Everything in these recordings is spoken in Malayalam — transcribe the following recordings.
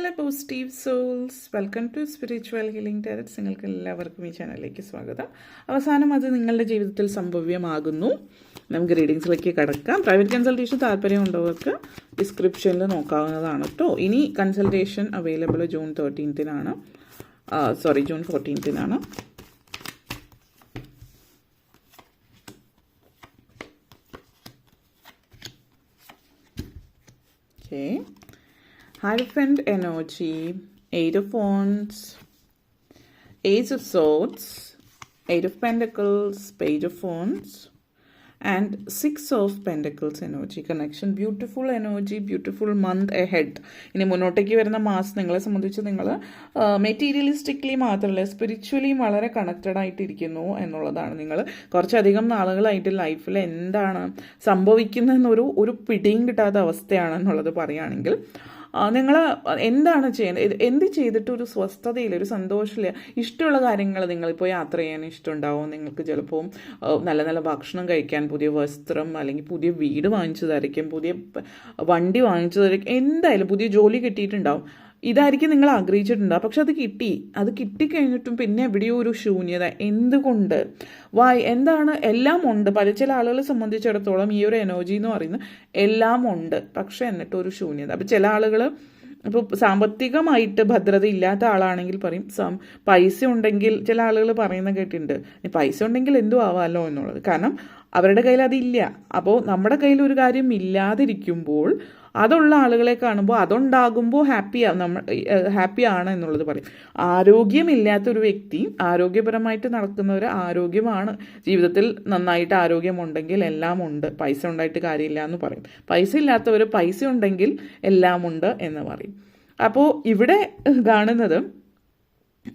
Hello positive souls. Welcome to spiritual healing tarots നിങ്ങൾക്ക് എല്ലാവർക്കും ഈ ചാനലിലേക്ക് സ്വാഗതം. അവസാനം അത് നിങ്ങളുടെ ജീവിതത്തിൽ സംഭവ്യമാകുന്നു. നമുക്ക് റീഡിങ്സിലേക്ക് കിടക്കാം. പ്രൈവറ്റ് കൺസൾട്ടേഷൻ താല്പര്യമുള്ളവർക്ക് ഡിസ്ക്രിപ്ഷനിൽ നോക്കാവുന്നതാണ് കേട്ടോ ഇനി കൺസൾട്ടേഷൻ അവൈലബിൾ ജൂൺ തേർട്ടീൻത്തിനാണ് സോറി ജൂൺ ഫോർട്ടീൻത്തിനാണ് Hierophant energy, Eight of Wands, Ace of Swords, Eight of Pentacles, Page of Wands, and Six of Pentacles energy connection. Beautiful energy, beautiful month ahead. ഇനി മുന്നോട്ടേക്ക് വരുന്ന മാസം നിങ്ങളെ സംബന്ധിച്ച് നിങ്ങൾ മെറ്റീരിയലിസ്റ്റിക്കലി മാത്രമല്ല സ്പിരിച്വലിയും വളരെ കണക്റ്റഡ് ആയിട്ടിരിക്കുന്നു എന്നുള്ളതാണ് നിങ്ങൾ കുറച്ചധികം നാളുകളായിട്ട് ലൈഫിൽ എന്താണ് സംഭവിക്കുന്നതെന്നൊരു ഒരു പിടിയും കിട്ടാത്ത അവസ്ഥയാണെന്നുള്ളത് പറയുകയാണെങ്കിൽ നിങ്ങൾ എന്താണ് ചെയ്യുന്നത് എന്ത് ചെയ്തിട്ട് ഒരു സ്വസ്ഥതയിൽ ഒരു സന്തോഷമില്ല ഇഷ്ടമുള്ള കാര്യങ്ങൾ നിങ്ങളിപ്പോൾ യാത്ര ചെയ്യാൻ ഇഷ്ടമുണ്ടാവും? നിങ്ങൾക്ക് ചിലപ്പോൾ നല്ല നല്ല ഭക്ഷണം കഴിക്കാൻ പുതിയ വസ്ത്രം അല്ലെങ്കിൽ പുതിയ വീട് വാങ്ങിച്ചു തരയ്ക്കും പുതിയ വണ്ടി വാങ്ങിച്ചു തരയ്ക്കും എന്തായാലും പുതിയ ജോലി കിട്ടിയിട്ടുണ്ടാവും. ഇതായിരിക്കും നിങ്ങൾ ആഗ്രഹിച്ചിട്ടുണ്ടാവും പക്ഷെ അത് കിട്ടി. അത് കിട്ടിക്കഴിഞ്ഞിട്ടും പിന്നെ എവിടെയോ ഒരു ശൂന്യത. എന്തുകൊണ്ട്? വൈ എന്താണ്? എല്ലാം ഉണ്ട്. പല ചില ആളുകളെ സംബന്ധിച്ചിടത്തോളം ഈ ഒരു എനർജി എന്ന് പറയുന്നത് എല്ലാം ഉണ്ട്. പക്ഷെ എന്നിട്ട് ഒരു ശൂന്യത. അപ്പം ചില ആളുകൾ ഇപ്പോൾ സാമ്പത്തികമായിട്ട് ഭദ്രത ഇല്ലാത്ത ആളാണെങ്കിൽ പറയും സം പൈസ ഉണ്ടെങ്കിൽ ചില ആളുകൾ പറയുന്ന കേട്ടിട്ടുണ്ട്. പൈസ ഉണ്ടെങ്കിൽ എന്തു ആവാമല്ലോ എന്നുള്ളത്? കാരണം അവരുടെ കയ്യിൽ അതില്ല. അപ്പോൾ നമ്മുടെ കയ്യിൽ ഒരു കാര്യം ഇല്ലാതിരിക്കുമ്പോൾ അതുള്ള ആളുകളെ കാണുമ്പോൾ അതുണ്ടാകുമ്പോൾ ഹാപ്പിയാണ് നമ്മൾ ഹാപ്പിയാണ് എന്നുള്ളത് പറയും. ആരോഗ്യമില്ലാത്തൊരു വ്യക്തി ആരോഗ്യപരമായിട്ട് നടക്കുന്നവർ ആരോഗ്യമാണ്. ജീവിതത്തിൽ നന്നായിട്ട് ആരോഗ്യമുണ്ടെങ്കിൽ എല്ലാം ഉണ്ട് പൈസ ഉണ്ടായിട്ട് കാര്യമില്ല എന്ന് പറയും. പൈസ ഇല്ലാത്തവർ പൈസ ഉണ്ടെങ്കിൽ എല്ലാം ഉണ്ട് എന്ന് പറയും. അപ്പോൾ ഇവിടെ കാണുന്നത്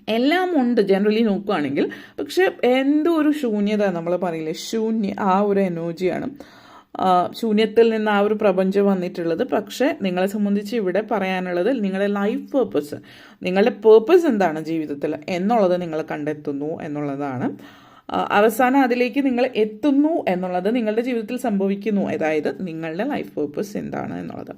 എല്ലാം ഉണ്ട് ജനറലി നോക്കുകയാണെങ്കിൽ പക്ഷെ എന്തോ ഒരു ശൂന്യത നമ്മൾ പറയില്ലേ? ശൂന്യ ആ ഒരു എനർജിയാണ് ശൂന്യത്തിൽ നിന്ന് ആ ഒരു പ്രപഞ്ചം വന്നിട്ടുള്ളത്. പക്ഷേ നിങ്ങളെ സംബന്ധിച്ച് ഇവിടെ പറയാനുള്ളത് നിങ്ങളുടെ ലൈഫ് പേർപ്പസ് നിങ്ങളുടെ പേർപ്പസ് എന്താണ് ജീവിതത്തിൽ എന്നുള്ളത് നിങ്ങൾ കണ്ടെത്തുന്നു എന്നുള്ളതാണ്. അവസാനം അതിലേക്ക് നിങ്ങൾ എത്തുന്നു എന്നുള്ളത് നിങ്ങളുടെ ജീവിതത്തിൽ സംഭവിക്കുന്നു. അതായത് നിങ്ങളുടെ ലൈഫ് പേർപ്പസ് എന്താണ് എന്നുള്ളത്.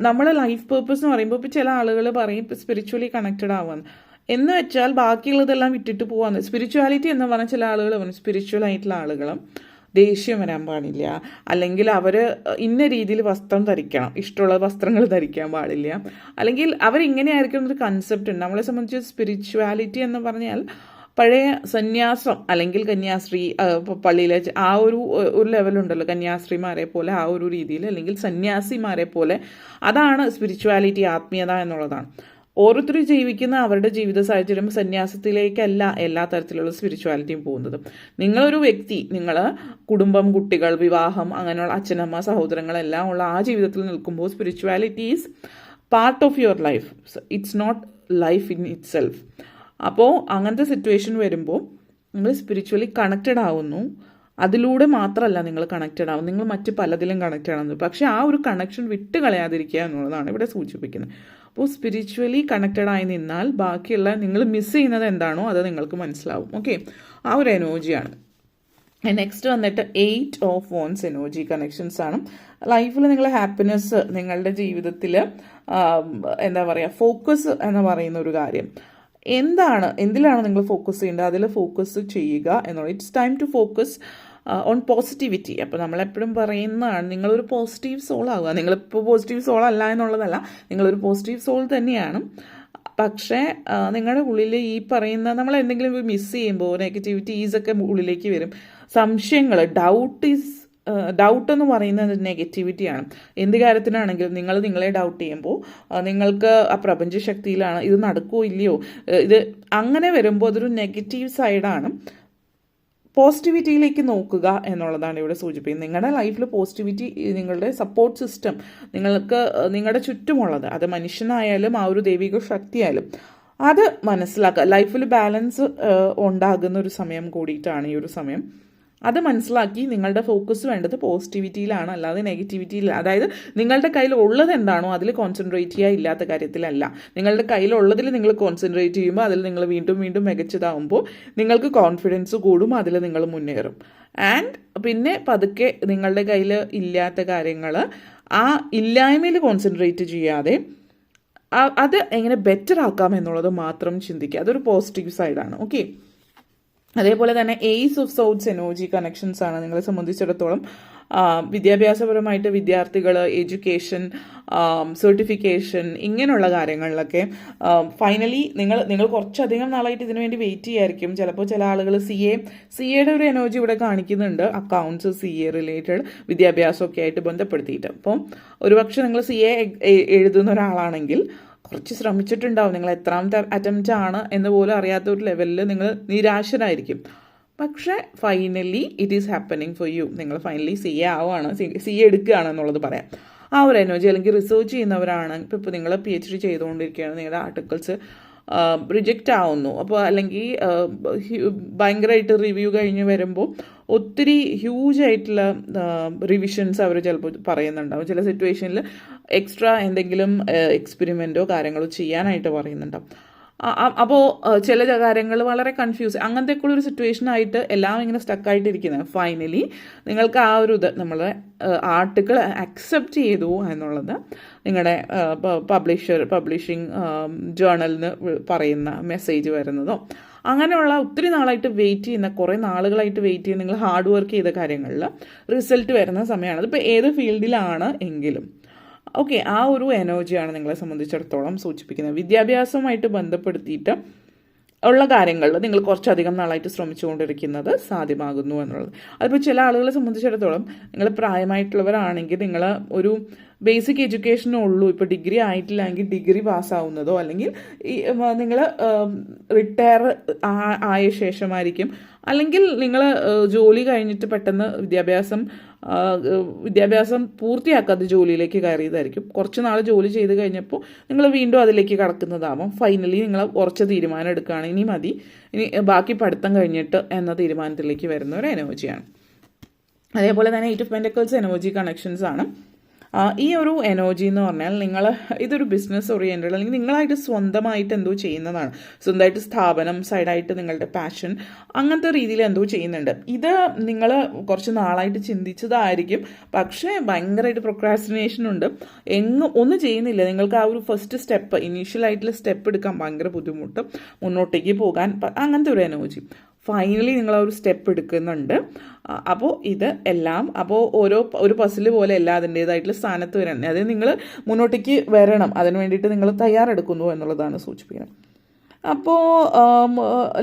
നമ്മുടെ ലൈഫ് പേർപ്പസ് എന്ന് പറയുമ്പോൾ ഇപ്പോൾ ചില ആളുകൾ പറയും സ്പിരിച്വലി കണക്റ്റഡ് ആവാൻ. എന്ന് വെച്ചാൽ ബാക്കിയുള്ളതെല്ലാം വിട്ടിട്ട് പോകാമെന്ന് സ്പിരിച്വാലിറ്റി എന്ന് പറഞ്ഞാൽ ചില ആളുകൾ സ്പിരിച്വൽ ആയിട്ടുള്ള ആളുകളും. ദേഷ്യം വരാൻ പാടില്ല. അല്ലെങ്കിൽ അവർ ഇന്ന രീതിയിൽ വസ്ത്രം ധരിക്കണം. ഇഷ്ടമുള്ള വസ്ത്രങ്ങൾ ധരിക്കാൻ പാടില്ല. അല്ലെങ്കിൽ അവരിങ്ങനെയായിരിക്കും ഒരു കൺസെപ്റ്റ് ഉണ്ട്. നമ്മളെ സംബന്ധിച്ച് സ്പിരിച്വാലിറ്റി എന്ന് പറഞ്ഞാൽ പഴയ സന്യാസം അല്ലെങ്കിൽ കന്യാസ്ത്രീ പള്ളിയിലെ ആ ഒരു ഒരു ലെവലുണ്ടല്ലോ കന്യാസ്ത്രീമാരെ പോലെ ആ ഒരു രീതിയിൽ അല്ലെങ്കിൽ സന്യാസിമാരെ പോലെ അതാണ് സ്പിരിച്വാലിറ്റി ആത്മീയത എന്നുള്ളതാണ്. ഓരോരുത്തരും ജീവിക്കുന്ന അവരുടെ ജീവിത സാഹചര്യം സന്യാസത്തിലേക്കല്ല എല്ലാ തരത്തിലുള്ള സ്പിരിച്വാലിറ്റിയും പോകുന്നത്. നിങ്ങളൊരു വ്യക്തി നിങ്ങൾ കുടുംബം കുട്ടികൾ വിവാഹം അങ്ങനെയുള്ള അച്ഛനമ്മ സഹോദരങ്ങളെല്ലാം ഉള്ള ആ ജീവിതത്തിൽ നിൽക്കുമ്പോൾ spirituality is part of your life it's not life in itself അപ്പോൾ അങ്ങനത്തെ സിറ്റുവേഷൻ വരുമ്പോൾ നിങ്ങൾ സ്പിരിച്വലി കണക്റ്റഡ് ആവുന്നു. അതിലൂടെ മാത്രമല്ല നിങ്ങൾ കണക്റ്റഡ് ആവും നിങ്ങൾ മറ്റ് പലതിലും കണക്റ്റഡ് ആവുന്നു പക്ഷേ ആ ഒരു കണക്ഷൻ വിട്ട് കളയാതിരിക്കുക എന്നുള്ളതാണ് ഇവിടെ സൂചിപ്പിക്കുന്നത്. അപ്പോൾ സ്പിരിച്വലി കണക്റ്റഡ് ആയി നിന്നാൽ ബാക്കിയുള്ള നിങ്ങൾ മിസ് ചെയ്യുന്നത് എന്താണോ അത് നിങ്ങൾക്ക് മനസ്സിലാവും. ഓക്കെ ആ ഒരു എനർജിയാണ് നെക്സ്റ്റ് വന്നിട്ട് eight of wands energy connections ആണ്. ലൈഫിൽ നിങ്ങൾ ഹാപ്പിനെസ് നിങ്ങളുടെ ജീവിതത്തിൽ എന്താ പറയുക ഫോക്കസ് എന്ന് പറയുന്ന ഒരു കാര്യം. എന്താണ് എന്തിലാണ് നിങ്ങൾ ഫോക്കസ് ചെയ്യേണ്ടത്? അതിൽ ഫോക്കസ് ചെയ്യുക എന്നുള്ളത്. It's time to focus on positivity അപ്പോൾ നമ്മളെപ്പോഴും പറയുന്നതാണ് നിങ്ങളൊരു പോസിറ്റീവ് സോൾ ആവുക. നിങ്ങളിപ്പോൾ പോസിറ്റീവ് സോൾ അല്ല എന്നുള്ളതല്ല നിങ്ങളൊരു പോസിറ്റീവ് സോൾ തന്നെയാണ്. പക്ഷേ നിങ്ങളുടെ ഉള്ളിൽ ഈ പറയുന്ന നമ്മൾ എന്തെങ്കിലും മിസ് ചെയ്യുമ്പോൾ നെഗറ്റിവിറ്റീസ് ഒക്കെ ഉള്ളിലേക്ക് വരും. സംശയങ്ങൾ ഡൗട്ട് ഈസ് ഡൗട്ട് എന്ന് പറയുന്നത് നെഗറ്റിവിറ്റിയാണ് എന്ത് കാര്യത്തിനാണെങ്കിലും നിങ്ങൾ നിങ്ങളെ ഡൗട്ട് ചെയ്യുമ്പോൾ നിങ്ങൾക്ക് ആ പ്രപഞ്ച ശക്തിയിലാണ് ഇത് നടക്കുമോ ഇല്ലയോ? ഇത് അങ്ങനെ വരുമ്പോൾ അതൊരു നെഗറ്റീവ് സൈഡാണ് പോസിറ്റിവിറ്റിയിലേക്ക് നോക്കുക എന്നുള്ളതാണ് ഇവിടെ സൂചിപ്പിക്കുന്നത്. നിങ്ങളുടെ ലൈഫിൽ പോസിറ്റിവിറ്റി നിങ്ങളുടെ സപ്പോർട്ട് സിസ്റ്റം നിങ്ങൾക്ക് നിങ്ങളുടെ ചുറ്റുമുള്ളത് അത് മനുഷ്യനായാലും ആ ഒരു ദൈവിക ശക്തിയായാലും അത് മനസ്സിലാക്കുക. ലൈഫിൽ ബാലൻസ് ഉണ്ടാകുന്ന ഒരു സമയം കൂടിയിട്ടാണ് ഈ ഒരു സമയം. അത് മനസ്സിലാക്കി നിങ്ങളുടെ ഫോക്കസ് വേണ്ടത് പോസിറ്റിവിറ്റിയിലാണ് അല്ലാതെ നെഗറ്റിവിറ്റിയിൽ അതായത് നിങ്ങളുടെ കയ്യിൽ ഉള്ളത് എന്താണോ അതിൽ കോൺസെൻട്രേറ്റ് ചെയ്യുക ഇല്ലാത്ത കാര്യത്തിലല്ല. നിങ്ങളുടെ കയ്യിലുള്ളതിൽ നിങ്ങൾ കോൺസെൻട്രേറ്റ് ചെയ്യുമ്പോൾ അതിൽ നിങ്ങൾ വീണ്ടും വീണ്ടും മികച്ചതാകുമ്പോൾ നിങ്ങൾക്ക് കോൺഫിഡൻസ് കൂടും അതിൽ നിങ്ങൾ മുന്നേറും. ആൻഡ് പിന്നെ പതുക്കെ നിങ്ങളുടെ കയ്യിൽ ഇല്ലാത്ത കാര്യങ്ങൾ ആ ഇല്ലായ്മയിൽ കോൺസെൻട്രേറ്റ് ചെയ്യാതെ അത് എങ്ങനെ ബെറ്റർ ആക്കാം എന്നുള്ളത് മാത്രം ചിന്തിക്കുക. അതൊരു പോസിറ്റീവ് സൈഡാണ് ഓക്കെ അതേപോലെ തന്നെ ace of swords energy connections ആണ് നിങ്ങളെ സംബന്ധിച്ചിടത്തോളം. വിദ്യാഭ്യാസപരമായിട്ട് വിദ്യാർത്ഥികൾ എഡ്യൂക്കേഷൻ സർട്ടിഫിക്കേഷൻ ഇങ്ങനെയുള്ള കാര്യങ്ങളിലൊക്കെ ഫൈനലി നിങ്ങൾ നിങ്ങൾ കുറച്ചധികം നാളായിട്ട് ഇതിനു വേണ്ടി വെയിറ്റ് ചെയ്യായിരിക്കും. ചിലപ്പോൾ ചില ആളുകൾ സി എ സി എയുടെ ഒരു എനർജി ഇവിടെ കാണിക്കുന്നുണ്ട്. അക്കൗണ്ട്സ് സി എ റിലേറ്റഡ് വിദ്യാഭ്യാസമൊക്കെ ആയിട്ട് ബന്ധപ്പെടുത്തിയിട്ട്. അപ്പം ഒരുപക്ഷെ നിങ്ങൾ സി എ എഴുതുന്ന ഒരാളാണെങ്കിൽ കുറച്ച് ശ്രമിച്ചിട്ടുണ്ടാവും. നിങ്ങൾ എത്രാമത്തെ അറ്റംപ്റ്റ് ആണ് എന്ന് പോലും അറിയാത്ത ഒരു ലെവലിൽ നിങ്ങൾ നിരാശനായിരിക്കും പക്ഷേ finally it is happening for you നിങ്ങൾ ഫൈനലി സി എ ആവുകയാണ്. സി എ എടുക്കുകയാണ് എന്നുള്ളത് പറയാം. ആ ഒരു എനർജി അല്ലെങ്കിൽ റിസർച്ച് ചെയ്യുന്നവരാണ്. ഇപ്പോൾ ഇപ്പോൾ നിങ്ങൾ പി എച്ച് ഡി ചെയ്തുകൊണ്ടിരിക്കുകയാണ്. നിങ്ങളുടെ ആർട്ടിക്കിൾസ് റിജക്റ്റ് ആവുന്നു. അപ്പോൾ അല്ലെങ്കിൽ ഭയങ്കരമായിട്ട് റിവ്യൂ കഴിഞ്ഞ് വരുമ്പോൾ ഒത്തിരി ഹ്യൂജ് ആയിട്ടുള്ള റിവിഷൻസ് അവർ ചിലപ്പോൾ പറയുന്നുണ്ടാവും. ചില സിറ്റുവേഷനിൽ എക്സ്ട്രാ എന്തെങ്കിലും എക്സ്പെരിമെന്റോ കാര്യങ്ങളോ ചെയ്യാനായിട്ട് പറയുന്നുണ്ടാവും അപ്പോൾ ചില കാര്യങ്ങൾ വളരെ കൺഫ്യൂസ് അങ്ങനത്തെ ഒക്കെ ഒരു സിറ്റുവേഷൻ ആയിട്ട് എല്ലാം ഇങ്ങനെ സ്റ്റക്കായിട്ടിരിക്കുന്നത് ഫൈനലി നിങ്ങൾക്ക് ആ ഒരു ഇത് നമ്മൾ ആർട്ടിക്കിൾ അക്സെപ്റ്റ് ചെയ്തു എന്നുള്ളത് നിങ്ങളുടെ പബ്ലിഷർ പബ്ലിഷിംഗ് ജേണലിന് പറയുന്ന മെസ്സേജ് വരുന്നതോ. അങ്ങനെയുള്ള ഒത്തിരി നാളായിട്ട് വെയിറ്റ് ചെയ്യുന്ന കുറേ നാളുകളായിട്ട് വെയിറ്റ് ചെയ്യുന്ന നിങ്ങൾ ഹാർഡ് വർക്ക് ചെയ്ത കാര്യങ്ങളിൽ റിസൾട്ട് വരുന്ന സമയമാണ്. അതിപ്പോൾ ഏത് ഫീൽഡിലാണ് എങ്കിലും. ഓക്കെ ആ ഒരു എനർജിയാണ് നിങ്ങളെ സംബന്ധിച്ചിടത്തോളം സൂചിപ്പിക്കുന്നത്. വിദ്യാഭ്യാസവുമായിട്ട് ബന്ധപ്പെടുത്തിയിട്ട് ഉള്ള കാര്യങ്ങളിൽ നിങ്ങൾ കുറച്ചധികം നാളായിട്ട് ശ്രമിച്ചുകൊണ്ടിരിക്കുന്നത് സാധ്യമാകുന്നു എന്നുള്ളത്. അതിപ്പോൾ ചില ആളുകളെ സംബന്ധിച്ചിടത്തോളം നിങ്ങൾ പ്രായമായിട്ടുള്ളവരാണെങ്കിൽ നിങ്ങൾ ഒരു ബേസിക് എഡ്യൂക്കേഷനേ ഉള്ളൂ ഇപ്പോൾ ഡിഗ്രി ആയിട്ടില്ലെങ്കിൽ ഡിഗ്രി പാസ്സാവുന്നതോ അല്ലെങ്കിൽ നിങ്ങൾ റിട്ടയർ ആയ ശേഷമായിരിക്കും അല്ലെങ്കിൽ നിങ്ങൾ ജോലി കഴിഞ്ഞിട്ട് പെട്ടെന്ന് വിദ്യാഭ്യാസം വിദ്യാഭ്യാസം പൂർത്തിയാക്കാതെ ജോലിയിലേക്ക് കയറിയതായിരിക്കും. കുറച്ച് നാൾ ജോലി ചെയ്ത് കഴിഞ്ഞപ്പോൾ നിങ്ങൾ വീണ്ടും അതിലേക്ക് കടക്കുന്നതാവും. ഫൈനലി നിങ്ങൾ കുറച്ച് തീരുമാനം എടുക്കുകയാണ്. ഇനി മതി. ഇനി ബാക്കി പഠിത്തം കഴിഞ്ഞിട്ട് എന്ന തീരുമാനത്തിലേക്ക് വരുന്ന ഒരു എനർജിയാണ് അതേപോലെ തന്നെ eight of pentacles energy connections ആണ്. ഈ ഒരു എനർജി എന്ന് പറഞ്ഞാൽ നിങ്ങൾ ഇതൊരു ബിസിനസ് ഓറിയന്റഡ് അല്ലെങ്കിൽ നിങ്ങളായിട്ട് സ്വന്തമായിട്ട് എന്തോ ചെയ്യുന്നതാണ്. സ്വന്തമായിട്ട് സ്ഥാപനം സൈഡായിട്ട് നിങ്ങളുടെ പാഷൻ അങ്ങനത്തെ രീതിയിൽ എന്തോ ചെയ്യുന്നുണ്ട്. ഇത് നിങ്ങൾ കുറച്ച് നാളായിട്ട് ചിന്തിച്ചതായിരിക്കും. പക്ഷേ ഭയങ്കരമായിട്ട് പ്രൊക്രാസിനേഷൻ ഉണ്ട്. എങ്ങും ഒന്നും ചെയ്യുന്നില്ല. നിങ്ങൾക്ക് ആ ഒരു ഫസ്റ്റ് സ്റ്റെപ്പ് ഇനീഷ്യലായിട്ടുള്ള സ്റ്റെപ്പ് എടുക്കാൻ ഭയങ്കര ബുദ്ധിമുട്ട്. മുന്നോട്ടേക്ക് പോകാൻ അങ്ങനത്തെ ഒരു എനർജി ഫൈനലി നിങ്ങൾ ആ ഒരു സ്റ്റെപ്പ് എടുക്കുന്നുണ്ട്. അപ്പോൾ ഇത് എല്ലാം അപ്പോൾ ഓരോ ഒരു പസിൽ പോലെ എല്ലാ അതിന്റേതായിട്ടുള്ള സ്ഥാനത്ത് വരണം അതായത് നിങ്ങൾ മുന്നോട്ടേക്ക് വരണം. അതിന് വേണ്ടിയിട്ട് നിങ്ങൾ തയ്യാറെടുക്കുന്നു എന്നുള്ളതാണ് സൂചിപ്പിക്കുന്നത്. അപ്പോൾ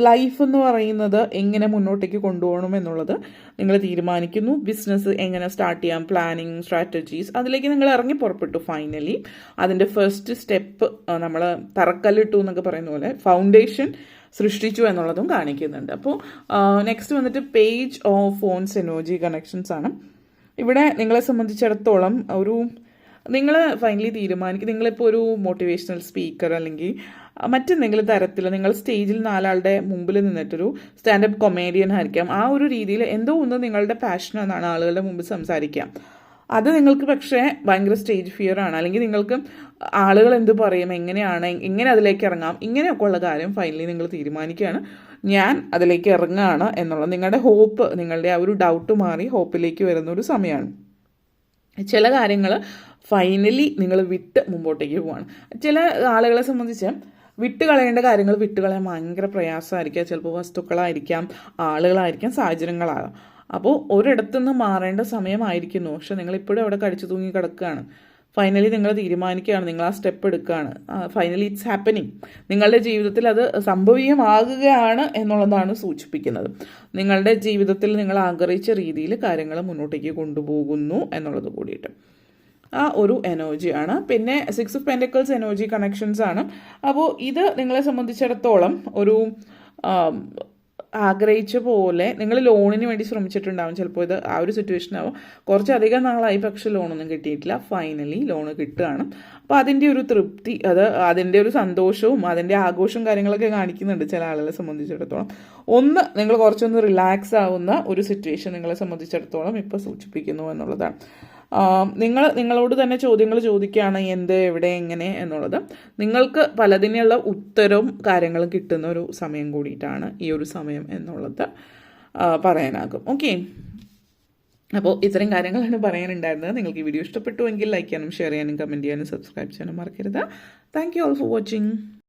ലൈഫ് എന്ന് പറയുന്നത് എങ്ങനെ മുന്നോട്ടേക്ക് കൊണ്ടുപോകണം എന്നുള്ളത് നിങ്ങൾ തീരുമാനിക്കുന്നു. ബിസിനസ് എങ്ങനെ സ്റ്റാർട്ട് ചെയ്യാം? പ്ലാനിങ് സ്ട്രാറ്റജീസ് അതിലേക്ക് നിങ്ങൾ ഇറങ്ങി പുറപ്പെട്ടു ഫൈനലി അതിന്റെ ഫസ്റ്റ് സ്റ്റെപ്പ് നമ്മൾ തറക്കല്ലിട്ടു എന്നൊക്കെ പറയുന്ന പോലെ ഫൗണ്ടേഷൻ സൃഷ്ടിച്ചു എന്നുള്ളതും കാണിക്കുന്നുണ്ട്. അപ്പോൾ നെക്സ്റ്റ് വന്നിട്ട് പേജ് ഓഫ് ഫോൺസ് എനർജി കണക്ഷൻസ് ആണ്. ഇവിടെ നിങ്ങളെ സംബന്ധിച്ചിടത്തോളം ഒരു നിങ്ങൾ ഫൈനലി തീരുമാനിക്കും നിങ്ങളിപ്പോൾ ഒരു മോട്ടിവേഷണൽ സ്പീക്കർ അല്ലെങ്കിൽ മറ്റെന്തെങ്കിലും തരത്തിൽ നിങ്ങൾ സ്റ്റേജിൽ നാലാളുടെ മുമ്പിൽ നിന്നിട്ടൊരു സ്റ്റാൻഡപ്പ് കൊമേഡിയൻ ആയിരിക്കാം. ആ ഒരു രീതിയിൽ എന്തോ ഒന്ന് നിങ്ങളുടെ പാഷൻ എന്നാണ് ആളുകളുടെ മുമ്പിൽ സംസാരിക്കാം അത് നിങ്ങൾക്ക് പക്ഷേ ഭയങ്കര സ്റ്റേജ് ഫിയർ ആണ്. അല്ലെങ്കിൽ നിങ്ങൾക്ക് ആളുകൾ എന്ത് പറയും എങ്ങനെയാണ് എങ്ങനെ അതിലേക്ക് ഇറങ്ങാം ഇങ്ങനെയൊക്കെ ഉള്ള കാര്യം ഫൈനലി നിങ്ങൾ തീരുമാനിക്കുകയാണ്. ഞാൻ അതിലേക്ക് ഇറങ്ങുകയാണ് എന്നുള്ളത് നിങ്ങളുടെ ഹോപ്പ് നിങ്ങളുടെ ആ ഒരു ഡൗട്ട് മാറി ഹോപ്പിലേക്ക് വരുന്ന ഒരു സമയമാണ്. ചില കാര്യങ്ങൾ ഫൈനലി നിങ്ങൾ വിട്ട് മുമ്പോട്ടേക്ക് പോവാണ്. ചില ആളുകളെ സംബന്ധിച്ച് വിട്ട് കളയേണ്ട കാര്യങ്ങൾ വിട്ട് കളയാൻ ഭയങ്കര പ്രയാസമായിരിക്കാം. ചിലപ്പോൾ വസ്തുക്കളായിരിക്കാം ആളുകളായിരിക്കാം സാഹചര്യങ്ങളാകാം. അപ്പോൾ ഒരിടത്തുനിന്ന് മാറേണ്ട സമയമായിരിക്കുന്നു. പക്ഷെ നിങ്ങൾ ഇപ്പോഴും അവിടെ കടിച്ചു തൂങ്ങി കിടക്കുകയാണ്. ഫൈനലി നിങ്ങൾ തീരുമാനിക്കുകയാണ്. നിങ്ങൾ ആ സ്റ്റെപ്പ് എടുക്കുകയാണ്. ഫൈനലി ഇറ്റ്സ് ഹാപ്പനിങ് നിങ്ങളുടെ ജീവിതത്തിൽ അത് സംഭവീയമാകുകയാണ് എന്നുള്ളതാണ് സൂചിപ്പിക്കുന്നത്. നിങ്ങളുടെ ജീവിതത്തിൽ നിങ്ങൾ ആഗ്രഹിച്ച രീതിയിൽ കാര്യങ്ങൾ മുന്നോട്ടേക്ക് കൊണ്ടുപോകുന്നു എന്നുള്ളത് കൂടിയിട്ട്. ആ ഒരു എനർജിയാണ് പിന്നെ six of pentacles energy connections ആണ്. അപ്പോൾ ഇത് നിങ്ങളെ സംബന്ധിച്ചിടത്തോളം ഒരു ആഗ്രഹിച്ച പോലെ നിങ്ങൾ ലോണിന് വേണ്ടി ശ്രമിച്ചിട്ടുണ്ടാവും. ചിലപ്പോൾ ഇത് ആ ഒരു സിറ്റുവേഷൻ ആവും. കുറച്ചധികം നാളായി പക്ഷെ ലോണൊന്നും കിട്ടിയിട്ടില്ല. ഫൈനലി ലോണ് കിട്ടുകയാണ്. അപ്പോൾ അതിന്റെ ഒരു തൃപ്തി അത് അതിന്റെ ഒരു സന്തോഷവും അതിന്റെ ആഘോഷവും കാര്യങ്ങളൊക്കെ കാണിക്കുന്നുണ്ട് ചില ആളുകളെ സംബന്ധിച്ചിടത്തോളം. ഒന്ന് നിങ്ങൾ കുറച്ചൊന്ന് റിലാക്സ് ആവുന്ന ഒരു സിറ്റുവേഷൻ നിങ്ങളെ സംബന്ധിച്ചിടത്തോളം ഇപ്പോൾ സൂചിപ്പിക്കുന്നു എന്നുള്ളതാണ്. നിങ്ങൾ നിങ്ങളോട് തന്നെ ചോദ്യങ്ങൾ ചോദിക്കുകയാണ് എന്ത് എവിടെ എങ്ങനെ എന്നുള്ളത്. നിങ്ങൾക്ക് പലതിനുള്ള ഉത്തരവും കാര്യങ്ങളും കിട്ടുന്ന ഒരു സമയം കൂടിയിട്ടാണ് ഈ ഒരു സമയം എന്നുള്ളത് പറയാനാകും. ഓക്കെ അപ്പോൾ ഇത്തരം കാര്യങ്ങളാണ് പറയാനുണ്ടായിരുന്നത്. നിങ്ങൾക്ക് ഈ വീഡിയോ ഇഷ്ടപ്പെട്ടുവെങ്കിൽ ലൈക്ക് ചെയ്യാനും ഷെയർ ചെയ്യാനും കമന്റ് ചെയ്യാനും സബ്സ്ക്രൈബ് ചെയ്യാനും മറക്കരുത്. Thank you all for watching